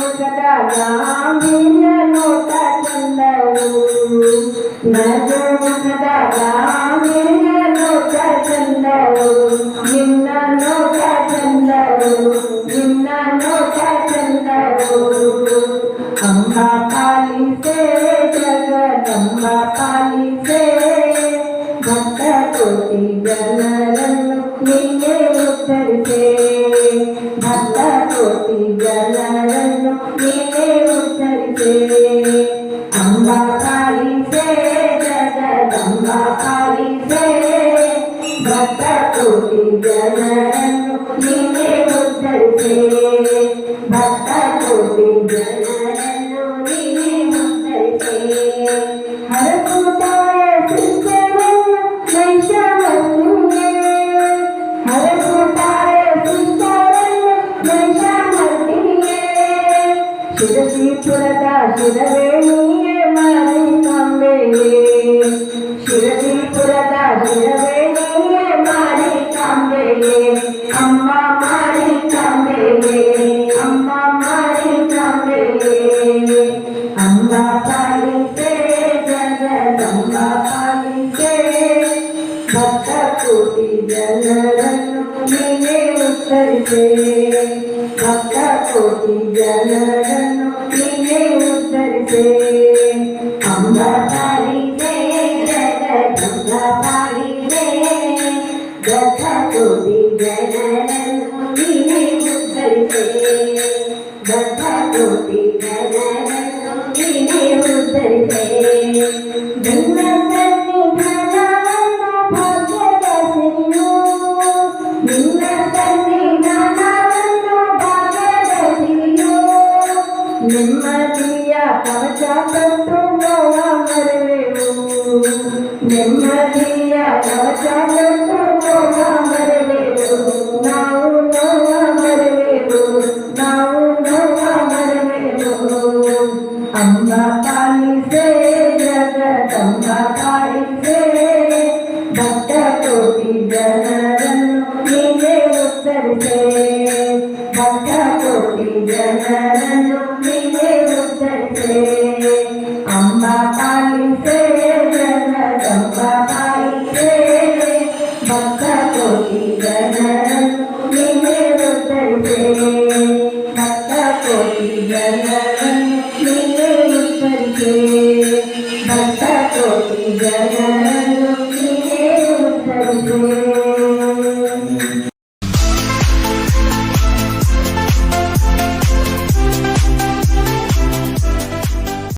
నగు ముఖట నోట చందవు నగు ముఖట గామిన నోట చందవు నిన్న నోట చందవు నిన్న నోట చందవు అంబ పాలిసే జగదంబ పాలిసే భక్త కోటి జనలను నీవే ఉద్ధరిసే భక్త కోటి జనలను నీవే ఉద్ధరిసే అంబ పాలిసే జగదంబ పాలిసే భక్త కోటి జనలను నీవే ఉద్ధరిసే ಸುರದಾ ಶಿರವೇ ನೀಯೇ ಮರಿ ತಂಬೆಯೇ ಶಿರದೀಪುರದ ಶಿರವೇ ನೀಯೇ ಮರಿ ತಂಬೆಯೇ ಅಮ್ಮ ಮರಿ ತಂಬೆಯೇ ಅಮ್ಮ ಮರಿ ತಂಬೆಯೇ ಅಮ್ಮ ಪಾಲಿಸೇ ಜಗದಮ್ಮ ಪಾಲಿಸೇ ಭಕ್ತ ಕೋಟಿ ಜನರನ್ನು ನೀನೇ ಉತ್ತರಿಸೇ ಭಕ್ತ होती जनगण मिले उत्तर से अम्बा पारी दे जगत अम्बा पारी दे गथा होती जनगण मिले उत्तर से गथा होती जनगण मिले उत्तर से నెమ్మదియ కవచ కట్టుకోవ మరవేవు నెమ్మదియ కవచ కట్టుకోవ మరవేవు నావు నోవ మరవేవు నావు నోవ మరవేవు అమ్మ పాలిసే జగదంబ పాలిసే భక్త కోటి జనలను నీవే ఉద్ధరిసే భక్త కోటి జనలను Matato, ganado.